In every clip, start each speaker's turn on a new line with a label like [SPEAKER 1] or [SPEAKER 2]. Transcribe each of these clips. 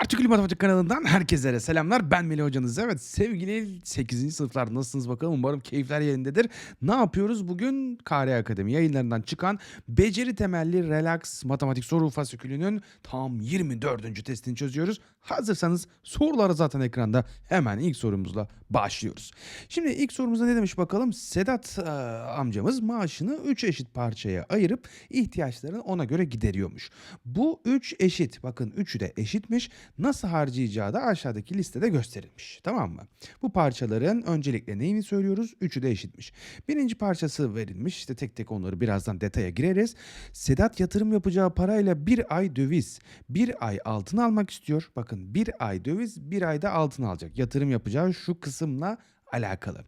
[SPEAKER 1] Partikül Matematik kanalından herkese selamlar. Ben Melih hocanız. Evet sevgili 8. sınıflar nasılsınız bakalım. Umarım keyifler yerindedir. Ne yapıyoruz? Bugün KR Akademi yayınlarından çıkan beceri temelli relax matematik soru fasikülünün tam 24. testini çözüyoruz. Hazırsanız sorular zaten ekranda. Hemen ilk sorumuzla başlıyoruz. Şimdi ilk sorumuzda ne demiş bakalım. Sedat e, amcamız maaşını 3 eşit parçaya ayırıp ihtiyaçlarını ona göre gideriyormuş. Bu 3 eşit. Bakın 3'ü de eşitmiş. Nasıl harcayacağı da aşağıdaki listede gösterilmiş. Tamam mı? Bu parçaların öncelikle neyini söylüyoruz? Üçü de eşitmiş. Birinci parçası verilmiş. İşte tek tek onları birazdan detaya gireriz. Sedat yatırım yapacağı parayla bir ay döviz, bir ay altın almak istiyor. Bakın bir ay döviz, bir ayda altın alacak. Yatırım yapacağı şu kısımla alakalı.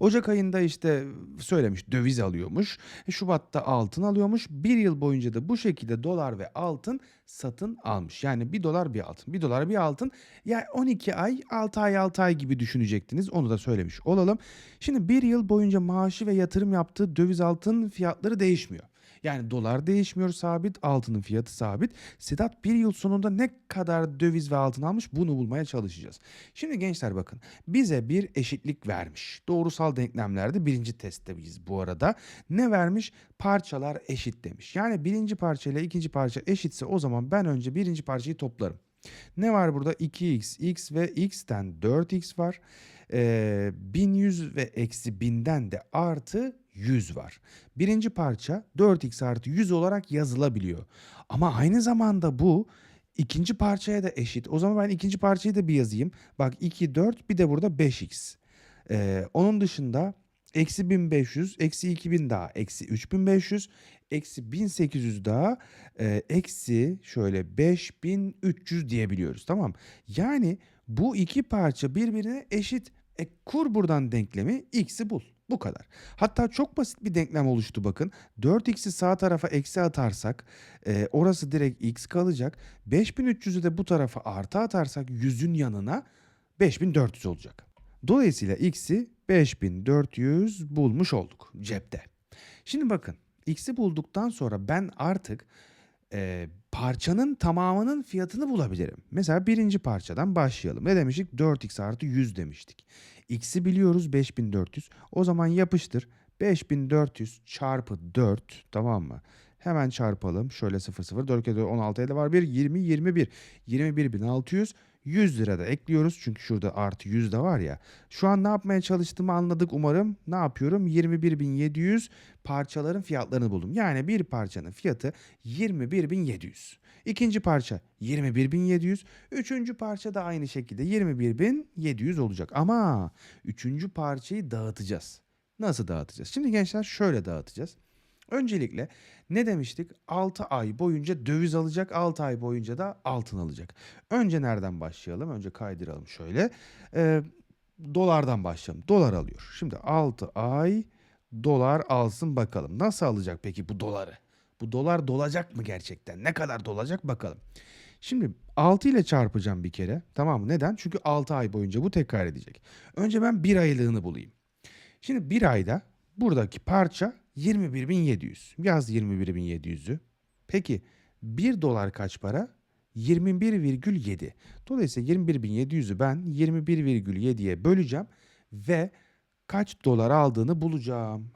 [SPEAKER 1] Ocak ayında işte söylemiş döviz alıyormuş. E, Şubat'ta altın alıyormuş. Bir yıl boyunca da bu şekilde dolar ve altın satın almış. Yani bir dolar bir altın. Bir dolar bir altın. Yani 12 ay 6 ay 6 ay gibi düşünecektiniz. Onu da söylemiş olalım. Şimdi bir yıl boyunca maaşı ve yatırım yaptığı döviz altın fiyatları değişmiyor. Yani dolar değişmiyor sabit, altının fiyatı sabit. Sedat bir yıl sonunda ne kadar döviz ve altın almış bunu bulmaya çalışacağız. Şimdi gençler bakın bize bir eşitlik vermiş. Doğrusal denklemlerde birinci testte biz bu arada. Ne vermiş? Parçalar eşit demiş. Yani birinci parça ile ikinci parça eşitse o zaman ben önce birinci parçayı toplarım. Ne var burada? 2x, x ve x'ten 4x var. Ee, 1100 ve eksi 1000'den de artı 100 var. Birinci parça 4x artı 100 olarak yazılabiliyor. Ama aynı zamanda bu ikinci parçaya da eşit. O zaman ben ikinci parçayı da bir yazayım. Bak 2, 4 bir de burada 5x. Ee, onun dışında eksi 1500, eksi 2000 daha eksi 3500, eksi 1800 daha e, eksi şöyle 5300 diyebiliyoruz tamam. Yani bu iki parça birbirine eşit. E, kur buradan denklemi x'i bul. Bu kadar. Hatta çok basit bir denklem oluştu bakın. 4x'i sağ tarafa eksi atarsak e, orası direkt x kalacak. 5300'ü de bu tarafa artı atarsak 100'ün yanına 5400 olacak. Dolayısıyla x'i 5400 bulmuş olduk cepte. Şimdi bakın x'i bulduktan sonra ben artık e, parçanın tamamının fiyatını bulabilirim. Mesela birinci parçadan başlayalım. Ne demiştik? 4x artı 100 demiştik. X'i biliyoruz 5400. O zaman yapıştır. 5400 çarpı 4 tamam mı? Hemen çarpalım. Şöyle 0 0 4 kere 16 elde var 1 20 21 21600 100 lira da ekliyoruz çünkü şurada artı 100 de var ya. Şu an ne yapmaya çalıştığımı anladık umarım. Ne yapıyorum? 21.700 parçaların fiyatlarını buldum. Yani bir parçanın fiyatı 21.700. İkinci parça 21.700. Üçüncü parça da aynı şekilde 21.700 olacak. Ama üçüncü parçayı dağıtacağız. Nasıl dağıtacağız? Şimdi gençler şöyle dağıtacağız. Öncelikle ne demiştik? 6 ay boyunca döviz alacak, 6 ay boyunca da altın alacak. Önce nereden başlayalım? Önce kaydıralım şöyle. Ee, dolardan başlayalım. Dolar alıyor. Şimdi 6 ay dolar alsın bakalım. Nasıl alacak peki bu doları? Bu dolar dolacak mı gerçekten? Ne kadar dolacak bakalım. Şimdi 6 ile çarpacağım bir kere. Tamam mı? Neden? Çünkü 6 ay boyunca bu tekrar edecek. Önce ben bir aylığını bulayım. Şimdi bir ayda buradaki parça 21.700. Yaz 21.700'ü. Peki 1 dolar kaç para? 21,7. Dolayısıyla 21.700'ü ben 21,7'ye böleceğim ve kaç dolar aldığını bulacağım.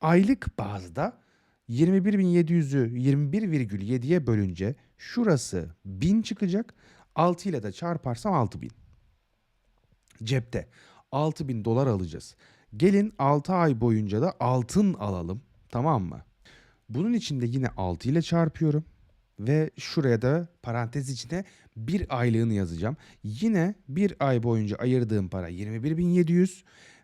[SPEAKER 1] Aylık bazda 21.700'ü 21,7'ye bölünce şurası 1000 çıkacak. 6 ile de çarparsam 6000. Cepte 6000 dolar alacağız. Gelin 6 ay boyunca da altın alalım. Tamam mı? Bunun için de yine 6 ile çarpıyorum. Ve şuraya da parantez içine bir aylığını yazacağım. Yine bir ay boyunca ayırdığım para 21.700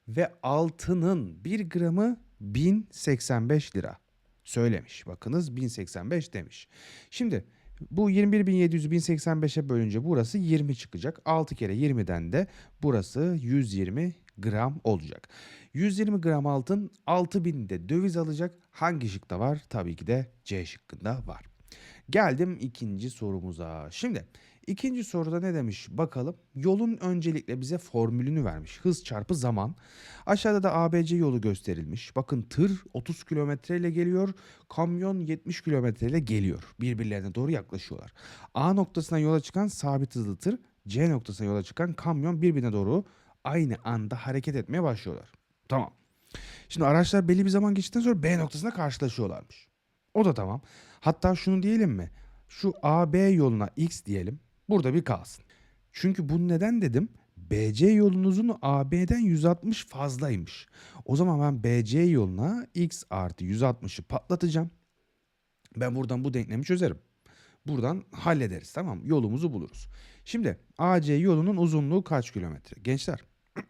[SPEAKER 1] ve altının 1 gramı 1085 lira söylemiş. Bakınız 1085 demiş. Şimdi bu 21.700'ü 1085'e bölünce burası 20 çıkacak. 6 kere 20'den de burası 120 gram olacak. 120 gram altın 6000'de döviz alacak. Hangi şıkta var? Tabii ki de C şıkkında var. Geldim ikinci sorumuza. Şimdi İkinci soruda ne demiş bakalım. Yolun öncelikle bize formülünü vermiş. Hız çarpı zaman. Aşağıda da ABC yolu gösterilmiş. Bakın tır 30 kilometre ile geliyor. Kamyon 70 kilometre ile geliyor. Birbirlerine doğru yaklaşıyorlar. A noktasına yola çıkan sabit hızlı tır, C noktasına yola çıkan kamyon birbirine doğru aynı anda hareket etmeye başlıyorlar. Tamam. Şimdi araçlar belli bir zaman geçtikten sonra B noktasında karşılaşıyorlarmış. O da tamam. Hatta şunu diyelim mi? Şu AB yoluna X diyelim. Burada bir kalsın. Çünkü bu neden dedim? BC yolunun uzunluğu AB'den 160 fazlaymış. O zaman ben BC yoluna X artı 160'ı patlatacağım. Ben buradan bu denklemi çözerim. Buradan hallederiz tamam? Yolumuzu buluruz. Şimdi AC yolunun uzunluğu kaç kilometre? Gençler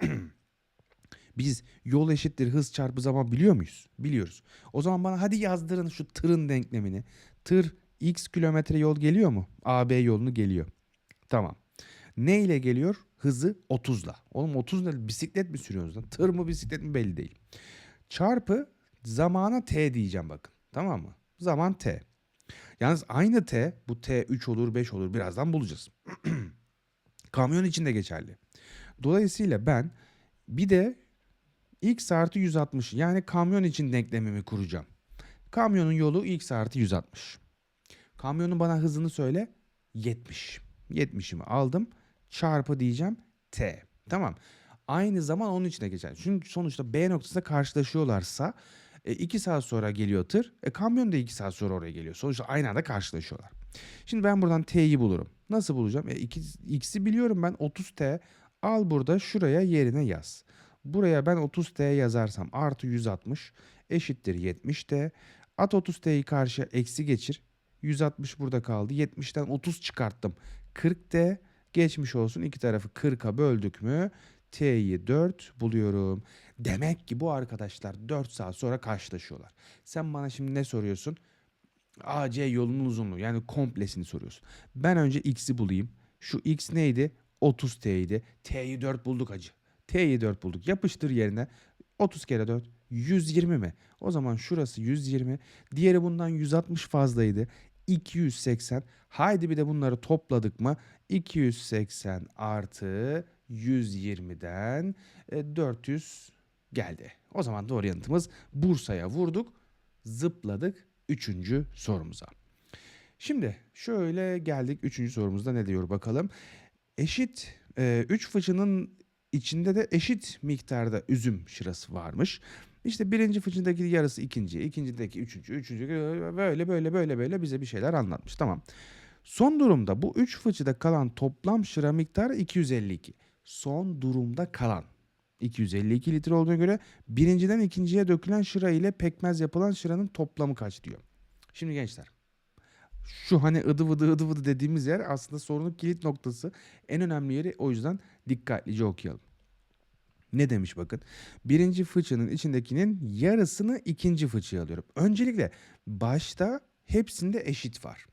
[SPEAKER 1] biz yol eşittir hız çarpı zaman biliyor muyuz? Biliyoruz. O zaman bana hadi yazdırın şu tırın denklemini. Tır x kilometre yol geliyor mu? AB yolunu geliyor. Tamam. Ne ile geliyor? Hızı 30'la. Oğlum 30 ne? Bisiklet mi sürüyorsunuz lan? Tır mı bisiklet mi belli değil. Çarpı zamana t diyeceğim bakın. Tamam mı? Zaman t. Yalnız aynı t bu t 3 olur 5 olur birazdan bulacağız. Kamyon için de geçerli. Dolayısıyla ben bir de x artı 160 yani kamyon için denklemimi kuracağım. Kamyonun yolu x artı 160. Kamyonun bana hızını söyle 70. 70'imi aldım çarpı diyeceğim t. Tamam. Aynı zaman onun içine geçer. Çünkü sonuçta B noktasında karşılaşıyorlarsa 2 saat sonra geliyor tır. E, kamyon da 2 saat sonra oraya geliyor. Sonuçta aynı anda karşılaşıyorlar. Şimdi ben buradan t'yi bulurum. Nasıl bulacağım? E, x'i biliyorum ben 30t. Al burada şuraya yerine yaz. Buraya ben 30t yazarsam artı 160 eşittir 70t. At 30t'yi karşıya eksi geçir. 160 burada kaldı. 70'ten 30 çıkarttım. 40t geçmiş olsun. iki tarafı 40'a böldük mü? T'yi 4 buluyorum. Demek ki bu arkadaşlar 4 saat sonra karşılaşıyorlar. Sen bana şimdi ne soruyorsun? AC yolunun uzunluğu yani komplesini soruyorsun. Ben önce x'i bulayım. Şu x neydi? 30t idi. T'yi 4 bulduk acı. T'yi 4 bulduk. Yapıştır yerine. 30 kere 4 120 mi? O zaman şurası 120. Diğeri bundan 160 fazlaydı. 280. Haydi bir de bunları topladık mı? 280 artı 120'den 400 geldi. O zaman doğru yanıtımız Bursa'ya vurduk. Zıpladık 3. sorumuza. Şimdi şöyle geldik 3. sorumuzda ne diyor bakalım. Eşit 3 fıçının içinde de eşit miktarda üzüm şırası varmış. İşte birinci fıçındaki yarısı ikinci, ikincideki üçüncü, üçüncü böyle böyle böyle böyle bize bir şeyler anlatmış. Tamam. Son durumda bu üç fıçıda kalan toplam şıra miktarı 252. Son durumda kalan 252 litre olduğuna göre birinciden ikinciye dökülen şıra ile pekmez yapılan şıranın toplamı kaç diyor. Şimdi gençler şu hani ıdı vıdı ıdı vıdı dediğimiz yer aslında sorunun kilit noktası. En önemli yeri o yüzden dikkatlice okuyalım. Ne demiş bakın. Birinci fıçının içindekinin yarısını ikinci fıçıya alıyorum. Öncelikle başta hepsinde eşit var.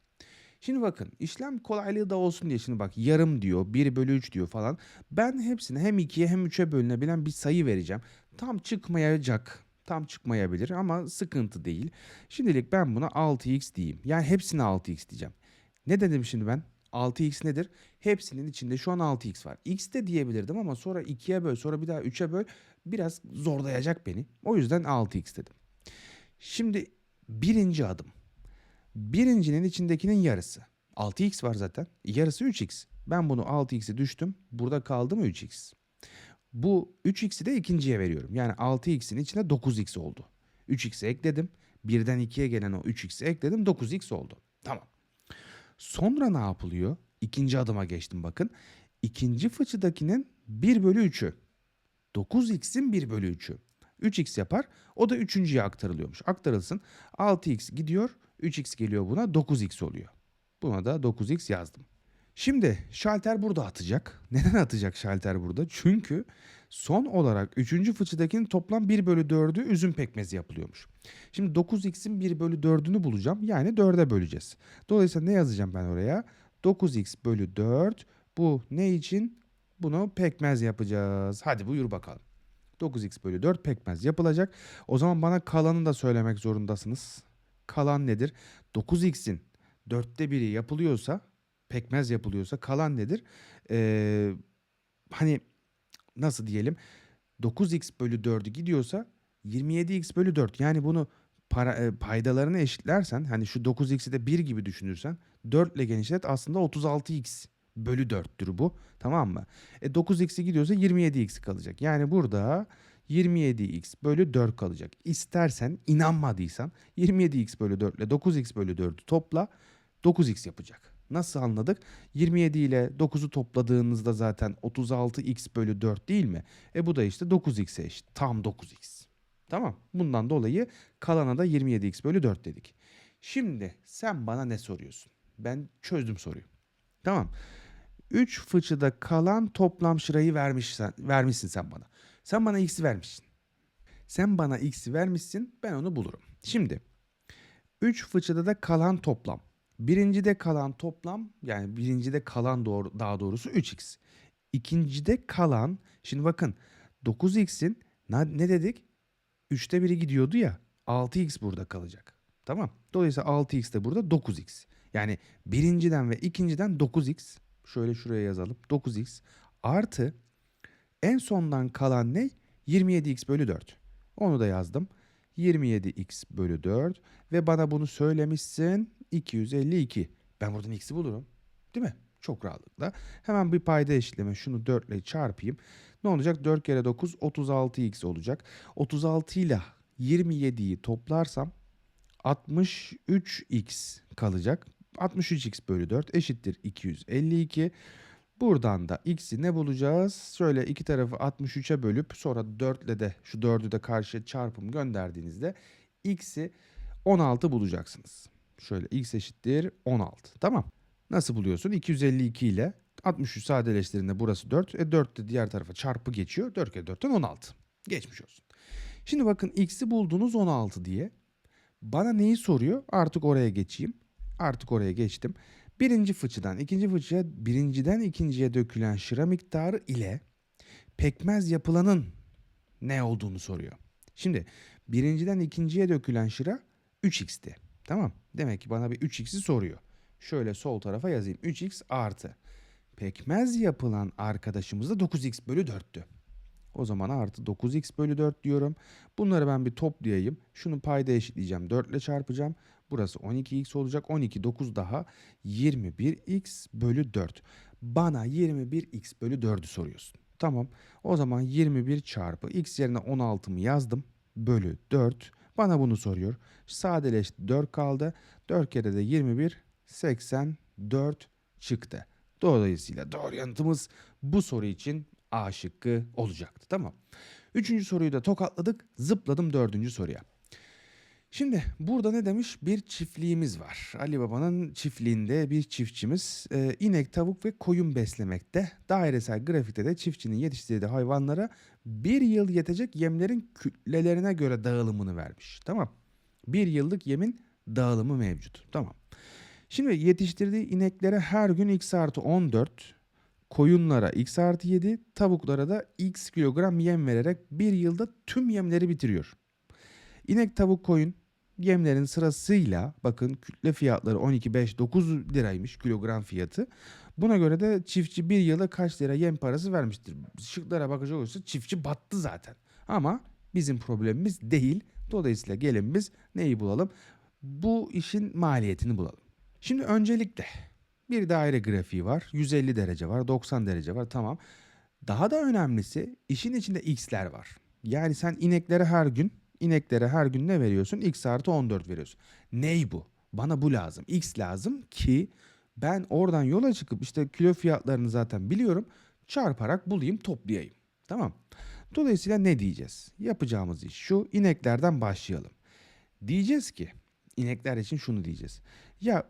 [SPEAKER 1] Şimdi bakın işlem kolaylığı da olsun diye şimdi bak yarım diyor 1 bölü 3 diyor falan. Ben hepsine hem 2'ye hem 3'e bölünebilen bir sayı vereceğim. Tam çıkmayacak tam çıkmayabilir ama sıkıntı değil. Şimdilik ben buna 6x diyeyim. Yani hepsine 6x diyeceğim. Ne dedim şimdi ben? 6x nedir? Hepsinin içinde şu an 6x var. x de diyebilirdim ama sonra 2'ye böl sonra bir daha 3'e böl biraz zorlayacak beni. O yüzden 6x dedim. Şimdi birinci adım. Birincinin içindekinin yarısı. 6x var zaten. Yarısı 3x. Ben bunu 6x'e düştüm. Burada kaldı mı 3x? Bu 3x'i de ikinciye veriyorum. Yani 6x'in içine 9x oldu. 3x'i ekledim. Birden 2'ye gelen o 3x'i ekledim. 9x oldu. Tamam. Sonra ne yapılıyor? İkinci adıma geçtim bakın. İkinci fıçıdakinin 1 bölü 3'ü. 9x'in 1 bölü 3'ü. 3x yapar. O da üçüncüye aktarılıyormuş. Aktarılsın. 6x gidiyor. 3x geliyor buna. 9x oluyor. Buna da 9x yazdım. Şimdi şalter burada atacak. Neden atacak şalter burada? Çünkü son olarak 3. fıçıdakinin toplam 1 bölü 4'ü üzüm pekmezi yapılıyormuş. Şimdi 9x'in 1 bölü 4'ünü bulacağım. Yani 4'e böleceğiz. Dolayısıyla ne yazacağım ben oraya? 9x bölü 4. Bu ne için? Bunu pekmez yapacağız. Hadi buyur bakalım. 9x bölü 4 pekmez yapılacak. O zaman bana kalanı da söylemek zorundasınız. Kalan nedir? 9x'in 4'te biri yapılıyorsa pekmez yapılıyorsa kalan nedir? Ee, hani nasıl diyelim 9x bölü 4'ü gidiyorsa 27x bölü 4 yani bunu para, e, paydalarını eşitlersen hani şu 9x'i de 1 gibi düşünürsen 4 ile genişlet aslında 36x bölü 4'tür bu tamam mı? E 9x'i gidiyorsa 27x kalacak. Yani burada 27x bölü 4 kalacak. İstersen inanmadıysan 27x bölü 4 ile 9x bölü 4'ü topla 9x yapacak. Nasıl anladık? 27 ile 9'u topladığınızda zaten 36x bölü 4 değil mi? E bu da işte 9x'e eşit. Tam 9x. Tamam. Bundan dolayı kalana da 27x bölü 4 dedik. Şimdi sen bana ne soruyorsun? Ben çözdüm soruyu. Tamam. 3 fıçıda kalan toplam şırayı vermişsen, vermişsin sen bana. Sen bana x'i vermişsin. Sen bana x'i vermişsin ben onu bulurum. Şimdi 3 fıçıda da kalan toplam. Birincide kalan toplam yani birincide kalan doğru, daha doğrusu 3x. İkincide kalan şimdi bakın 9x'in ne, dedik? 3'te biri gidiyordu ya 6x burada kalacak. Tamam. Dolayısıyla 6x de burada 9x. Yani birinciden ve ikinciden 9x. Şöyle şuraya yazalım. 9x artı en sondan kalan ne? 27x bölü 4. Onu da yazdım. 27x bölü 4 ve bana bunu söylemişsin 252. Ben buradan x'i bulurum. Değil mi? Çok rahatlıkla. Hemen bir payda eşitleme. Şunu 4 ile çarpayım. Ne olacak? 4 kere 9 36x olacak. 36 ile 27'yi toplarsam 63x kalacak. 63x bölü 4 eşittir 252. Buradan da x'i ne bulacağız? Şöyle iki tarafı 63'e bölüp sonra 4 ile de şu 4'ü de karşıya çarpım gönderdiğinizde x'i 16 bulacaksınız. Şöyle x eşittir 16. Tamam. Nasıl buluyorsun? 252 ile 63 sadeleştirdiğinde burası 4. E 4 de diğer tarafa çarpı geçiyor. 4 kere 4'ten 16. Geçmiş olsun. Şimdi bakın x'i buldunuz 16 diye. Bana neyi soruyor? Artık oraya geçeyim. Artık oraya geçtim. Birinci fıçıdan ikinci fıçıya birinciden ikinciye dökülen şıra miktarı ile pekmez yapılanın ne olduğunu soruyor. Şimdi birinciden ikinciye dökülen şıra 3x'ti. Tamam. Demek ki bana bir 3x'i soruyor. Şöyle sol tarafa yazayım. 3x artı. Pekmez yapılan arkadaşımız da 9x bölü 4'tü. O zaman artı 9x bölü 4 diyorum. Bunları ben bir toplayayım. Şunu payda eşitleyeceğim. 4 ile çarpacağım. Burası 12x olacak. 12 9 daha 21x bölü 4. Bana 21x bölü 4'ü soruyorsun. Tamam. O zaman 21 çarpı x yerine 16'mı yazdım. Bölü 4. Bana bunu soruyor. Sadeleşti 4 kaldı. 4 kere de 21 84 çıktı. Dolayısıyla doğru yanıtımız bu soru için A şıkkı olacaktı. Tamam. Üçüncü soruyu da tokatladık. Zıpladım dördüncü soruya. Şimdi burada ne demiş? Bir çiftliğimiz var. Ali Baba'nın çiftliğinde bir çiftçimiz e, inek, tavuk ve koyun beslemekte. Dairesel grafikte de çiftçinin yetiştirdiği hayvanlara bir yıl yetecek yemlerin kütlelerine göre dağılımını vermiş. Tamam. Bir yıllık yemin dağılımı mevcut. Tamam. Şimdi yetiştirdiği ineklere her gün x artı 14, koyunlara x artı 7, tavuklara da x kilogram yem vererek bir yılda tüm yemleri bitiriyor. İnek, tavuk, koyun yemlerin sırasıyla bakın kütle fiyatları 12, 5, 9 liraymış kilogram fiyatı. Buna göre de çiftçi bir yılda kaç lira yem parası vermiştir. Şıklara bakacak olursa çiftçi battı zaten. Ama bizim problemimiz değil. Dolayısıyla gelin biz neyi bulalım? Bu işin maliyetini bulalım. Şimdi öncelikle bir daire grafiği var. 150 derece var, 90 derece var tamam. Daha da önemlisi işin içinde x'ler var. Yani sen ineklere her gün ineklere her gün ne veriyorsun? X artı 14 veriyorsun. Ney bu? Bana bu lazım. X lazım ki ben oradan yola çıkıp işte kilo fiyatlarını zaten biliyorum. Çarparak bulayım toplayayım. Tamam. Dolayısıyla ne diyeceğiz? Yapacağımız iş şu. ineklerden başlayalım. Diyeceğiz ki inekler için şunu diyeceğiz. Ya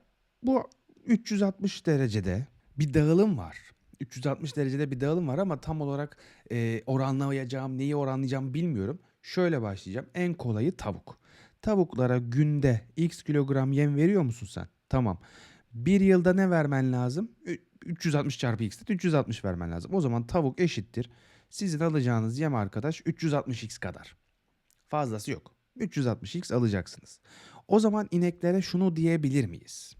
[SPEAKER 1] bu 360 derecede bir dağılım var. 360 derecede bir dağılım var ama tam olarak e, oranlayacağım, neyi oranlayacağım bilmiyorum. Şöyle başlayacağım. En kolayı tavuk. Tavuklara günde x kilogram yem veriyor musun sen? Tamam. Bir yılda ne vermen lazım? 360 çarpı x'te 360 vermen lazım. O zaman tavuk eşittir. Sizin alacağınız yem arkadaş 360x kadar. Fazlası yok. 360x alacaksınız. O zaman ineklere şunu diyebilir miyiz?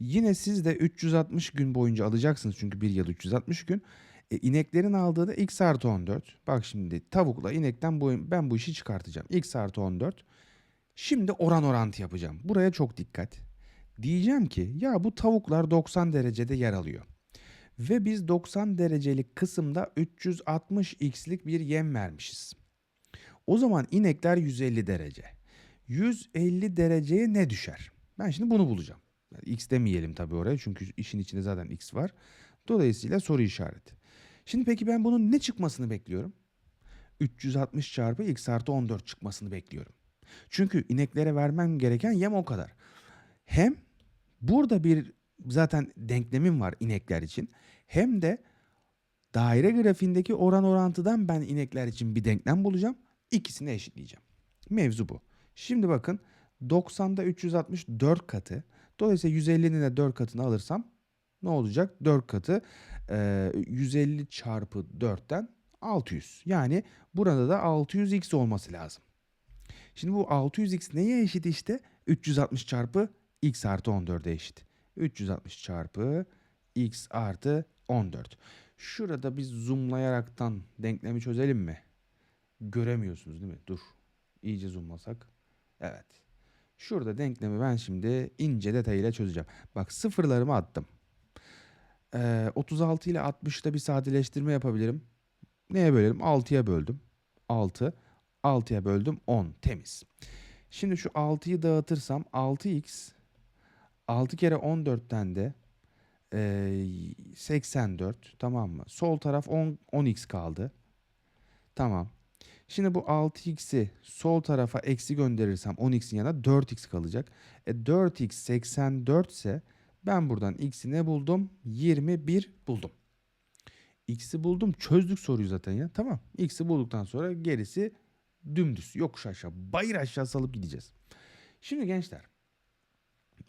[SPEAKER 1] Yine siz de 360 gün boyunca alacaksınız çünkü bir yıl 360 gün. E, ineklerin aldığı da x artı 14. Bak şimdi tavukla inekten bu, ben bu işi çıkartacağım. x artı 14. Şimdi oran orantı yapacağım. Buraya çok dikkat. Diyeceğim ki ya bu tavuklar 90 derecede yer alıyor. Ve biz 90 derecelik kısımda 360x'lik bir yem vermişiz. O zaman inekler 150 derece. 150 dereceye ne düşer? Ben şimdi bunu bulacağım. Yani x demeyelim tabii oraya çünkü işin içinde zaten x var. Dolayısıyla soru işareti. Şimdi peki ben bunun ne çıkmasını bekliyorum? 360 çarpı x artı 14 çıkmasını bekliyorum. Çünkü ineklere vermem gereken yem o kadar. Hem burada bir zaten denklemim var inekler için. Hem de daire grafiğindeki oran orantıdan ben inekler için bir denklem bulacağım. İkisini eşitleyeceğim. Mevzu bu. Şimdi bakın 90'da 360 4 katı. Dolayısıyla 150'nin de 4 katını alırsam ne olacak? 4 katı 150 çarpı 4'ten 600. Yani burada da 600x olması lazım. Şimdi bu 600x neye eşit işte? 360 çarpı x artı 14'e eşit. 360 çarpı x artı 14. Şurada biz zoomlayaraktan denklemi çözelim mi? Göremiyorsunuz değil mi? Dur. İyice zoomlasak. Evet. Şurada denklemi ben şimdi ince detayıyla çözeceğim. Bak sıfırlarımı attım. Ee, 36 ile 60'ta bir sadeleştirme yapabilirim. Neye bölerim? 6'ya böldüm. 6. 6'ya böldüm 10. Temiz. Şimdi şu 6'yı dağıtırsam 6x 6 kere 14'ten de e, 84 tamam mı? Sol taraf 10, 10x kaldı. Tamam. Şimdi bu 6x'i sol tarafa eksi gönderirsem 10x'in yanına 4x kalacak. E 4x 84 ise ben buradan x'i ne buldum? 21 buldum. X'i buldum. Çözdük soruyu zaten ya. Tamam. X'i bulduktan sonra gerisi dümdüz. Yokuş aşağı. Bayır aşağı salıp gideceğiz. Şimdi gençler.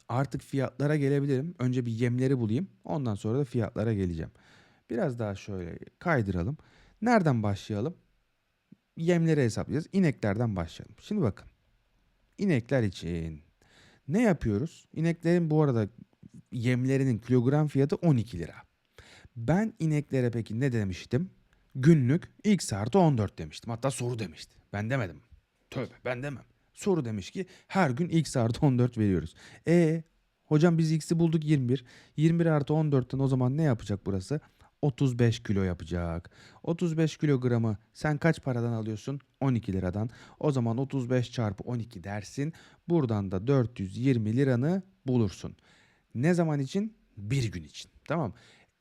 [SPEAKER 1] Artık fiyatlara gelebilirim. Önce bir yemleri bulayım. Ondan sonra da fiyatlara geleceğim. Biraz daha şöyle kaydıralım. Nereden başlayalım? Yemleri hesaplayacağız. İneklerden başlayalım. Şimdi bakın. İnekler için ne yapıyoruz? İneklerin bu arada yemlerinin kilogram fiyatı 12 lira. Ben ineklere peki ne demiştim? Günlük x artı 14 demiştim. Hatta soru demişti. Ben demedim. Tövbe ben demem. Soru demiş ki her gün x artı 14 veriyoruz. E hocam biz x'i bulduk 21. 21 artı 14'ten o zaman ne yapacak burası? 35 kilo yapacak. 35 kilogramı sen kaç paradan alıyorsun? 12 liradan. O zaman 35 çarpı 12 dersin. Buradan da 420 liranı bulursun. Ne zaman için? Bir gün için. Tamam.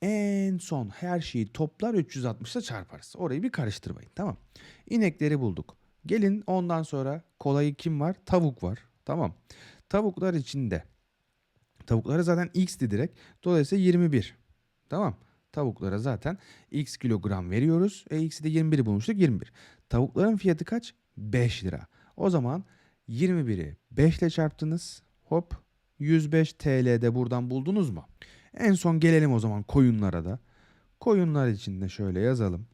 [SPEAKER 1] En son her şeyi toplar 360'la çarparız. Orayı bir karıştırmayın. Tamam. İnekleri bulduk. Gelin ondan sonra kolayı kim var? Tavuk var. Tamam. Tavuklar içinde. Tavuklara zaten x'ti direkt. Dolayısıyla 21. Tamam. Tavuklara zaten x kilogram veriyoruz. E x'i de 21'i bulmuştuk 21. Tavukların fiyatı kaç? 5 lira. O zaman 21'i 5 ile çarptınız. Hop 105 TL'de buradan buldunuz mu? En son gelelim o zaman koyunlara da. Koyunlar için de şöyle yazalım.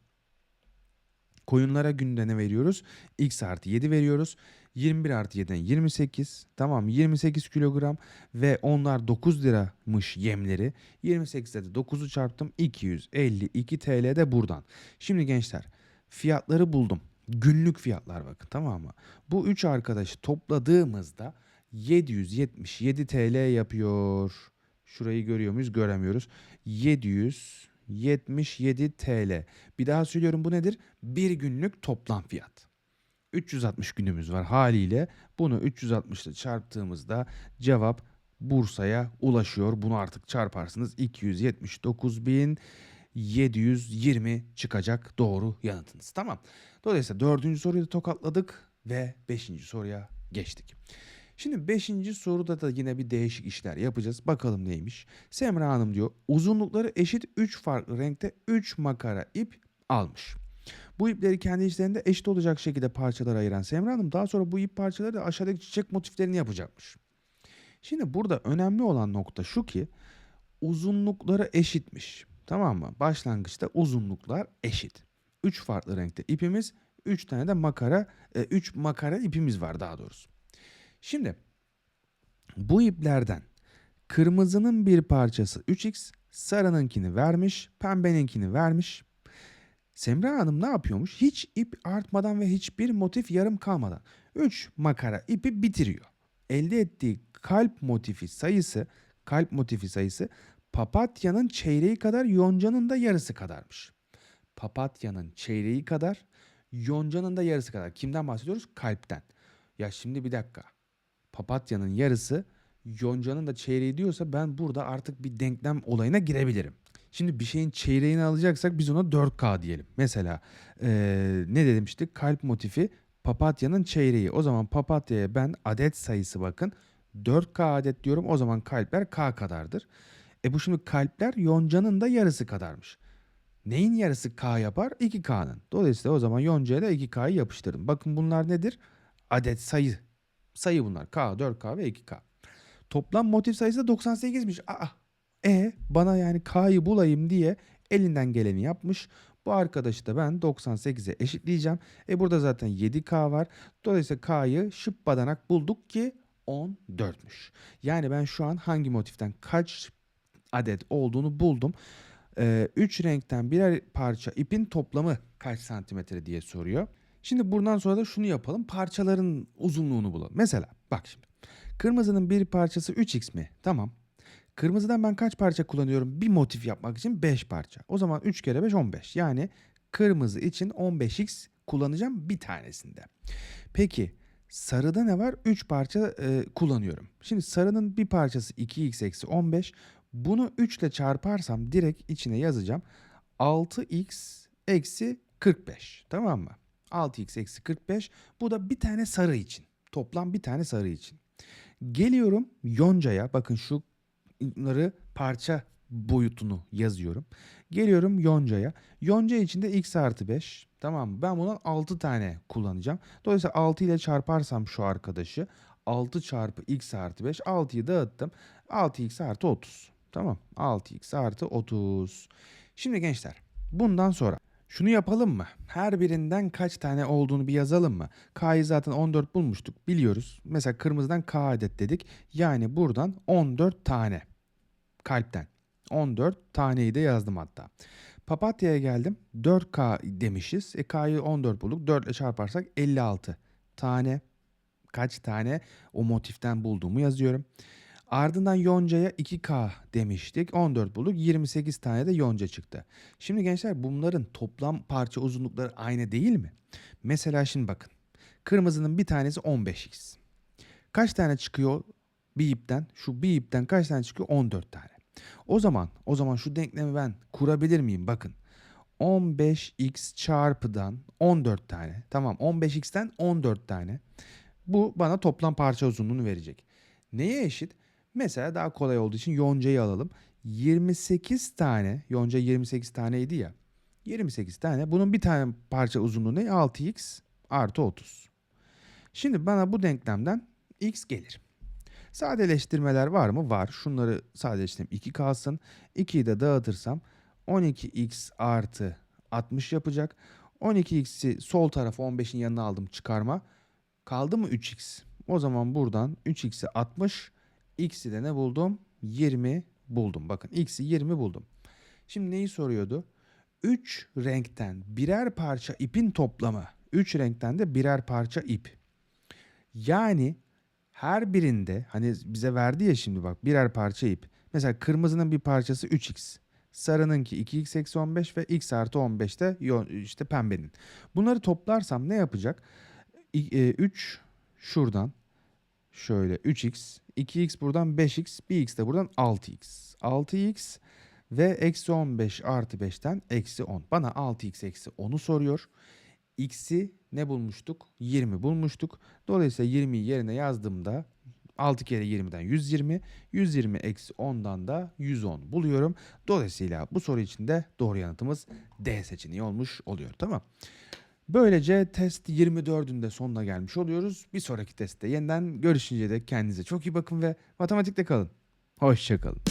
[SPEAKER 1] Koyunlara günde ne veriyoruz? X artı 7 veriyoruz. 21 artı 7'den 28. Tamam 28 kilogram ve onlar 9 liramış yemleri. 28'de de 9'u çarptım. 252 TL de buradan. Şimdi gençler fiyatları buldum. Günlük fiyatlar bakın tamam mı? Bu 3 arkadaşı topladığımızda 777 TL yapıyor. Şurayı görüyor muyuz? Göremiyoruz. 777 TL. Bir daha söylüyorum bu nedir? Bir günlük toplam fiyat. 360 günümüz var haliyle. Bunu 360 ile çarptığımızda cevap Bursa'ya ulaşıyor. Bunu artık çarparsınız 279.720 çıkacak doğru yanıtınız. Tamam. Dolayısıyla dördüncü soruyu da tokatladık ve beşinci soruya geçtik. Şimdi beşinci soruda da yine bir değişik işler yapacağız. Bakalım neymiş. Semra Hanım diyor uzunlukları eşit 3 farklı renkte 3 makara ip almış. Bu ipleri kendi içlerinde eşit olacak şekilde parçalara ayıran Semra Hanım daha sonra bu ip parçaları da aşağıdaki çiçek motiflerini yapacakmış. Şimdi burada önemli olan nokta şu ki uzunlukları eşitmiş. Tamam mı? Başlangıçta uzunluklar eşit. 3 farklı renkte ipimiz, 3 tane de makara, 3 makara ipimiz var daha doğrusu. Şimdi bu iplerden Kırmızının bir parçası 3x, sarınınkini vermiş, pembeninkini vermiş. Semra Hanım ne yapıyormuş? Hiç ip artmadan ve hiçbir motif yarım kalmadan 3 makara ipi bitiriyor. Elde ettiği kalp motifi sayısı, kalp motifi sayısı papatyanın çeyreği kadar yoncanın da yarısı kadarmış. Papatyanın çeyreği kadar, yoncanın da yarısı kadar. Kimden bahsediyoruz? Kalpten. Ya şimdi bir dakika. Papatyanın yarısı, yoncanın da çeyreği diyorsa ben burada artık bir denklem olayına girebilirim. Şimdi bir şeyin çeyreğini alacaksak biz ona 4K diyelim. Mesela eee, ne demiştik? Kalp motifi papatyanın çeyreği. O zaman papatyaya ben adet sayısı bakın 4K adet diyorum. O zaman kalpler K kadardır. E bu şimdi kalpler yoncanın da yarısı kadarmış. Neyin yarısı K yapar? 2K'nın. Dolayısıyla o zaman yoncaya da 2K'yı yapıştırdım. Bakın bunlar nedir? Adet sayı. Sayı bunlar. K, 4K ve 2K. Toplam motif sayısı da 98'miş. Aa, e bana yani K'yı bulayım diye elinden geleni yapmış. Bu arkadaşı da ben 98'e eşitleyeceğim. E burada zaten 7K var. Dolayısıyla K'yı şıp badanak bulduk ki 14'müş. Yani ben şu an hangi motiften kaç adet olduğunu buldum. 3 renkten birer parça ipin toplamı kaç santimetre diye soruyor. Şimdi buradan sonra da şunu yapalım. Parçaların uzunluğunu bulalım. Mesela bak şimdi. Kırmızının bir parçası 3x mi? Tamam. Kırmızıdan ben kaç parça kullanıyorum? Bir motif yapmak için 5 parça. O zaman 3 kere 5 15. Yani kırmızı için 15x kullanacağım bir tanesinde. Peki sarıda ne var? 3 parça e, kullanıyorum. Şimdi sarının bir parçası 2x eksi 15. Bunu 3 ile çarparsam direkt içine yazacağım. 6x eksi 45. Tamam mı? 6x eksi 45. Bu da bir tane sarı için. Toplam bir tane sarı için. Geliyorum yoncaya. Bakın şu parça boyutunu yazıyorum. Geliyorum yoncaya. Yonca içinde x artı 5. Tamam mı? Ben bundan 6 tane kullanacağım. Dolayısıyla 6 ile çarparsam şu arkadaşı 6 çarpı x artı 5. 6'yı dağıttım. 6x artı 30. Tamam. 6x artı 30. Şimdi gençler bundan sonra şunu yapalım mı? Her birinden kaç tane olduğunu bir yazalım mı? K'yı zaten 14 bulmuştuk biliyoruz. Mesela kırmızıdan K adet dedik. Yani buradan 14 tane kalpten. 14 taneyi de yazdım hatta. Papatya'ya geldim. 4K demişiz. E K'yı 14 bulduk. 4 ile çarparsak 56 tane. Kaç tane o motiften bulduğumu yazıyorum. Ardından yoncaya 2K demiştik. 14 bulduk. 28 tane de yonca çıktı. Şimdi gençler bunların toplam parça uzunlukları aynı değil mi? Mesela şimdi bakın. Kırmızının bir tanesi 15x. Kaç tane çıkıyor bir ipten? Şu bir ipten kaç tane çıkıyor? 14 tane. O zaman o zaman şu denklemi ben kurabilir miyim? Bakın. 15x çarpıdan 14 tane. Tamam 15x'ten 14 tane. Bu bana toplam parça uzunluğunu verecek. Neye eşit? Mesela daha kolay olduğu için yoncayı alalım. 28 tane, yonca 28 taneydi ya. 28 tane. Bunun bir tane parça uzunluğu ne? 6x artı 30. Şimdi bana bu denklemden x gelir. Sadeleştirmeler var mı? Var. Şunları sadeleştireyim. 2 kalsın. 2'yi de dağıtırsam 12x artı 60 yapacak. 12x'i sol tarafa 15'in yanına aldım çıkarma. Kaldı mı 3x? O zaman buradan 3x'i 60, x'i de ne buldum? 20 buldum. Bakın x'i 20 buldum. Şimdi neyi soruyordu? 3 renkten birer parça ipin toplamı. 3 renkten de birer parça ip. Yani her birinde hani bize verdi ya şimdi bak birer parça ip. Mesela kırmızının bir parçası 3x. Sarınınki 2x eksi 15 ve x artı 15 de işte pembenin. Bunları toplarsam ne yapacak? 3 şuradan şöyle 3x, 2x buradan 5x, 1x de buradan 6x. 6x ve eksi 15 artı 5'ten eksi 10. Bana 6x eksi 10'u soruyor. X'i ne bulmuştuk? 20 bulmuştuk. Dolayısıyla 20'yi yerine yazdığımda 6 kere 20'den 120. 120 eksi 10'dan da 110 buluyorum. Dolayısıyla bu soru için de doğru yanıtımız D seçeneği olmuş oluyor. Tamam. Böylece test 24'ün de sonuna gelmiş oluyoruz. Bir sonraki testte yeniden görüşünce de kendinize çok iyi bakın ve matematikte kalın. Hoşçakalın.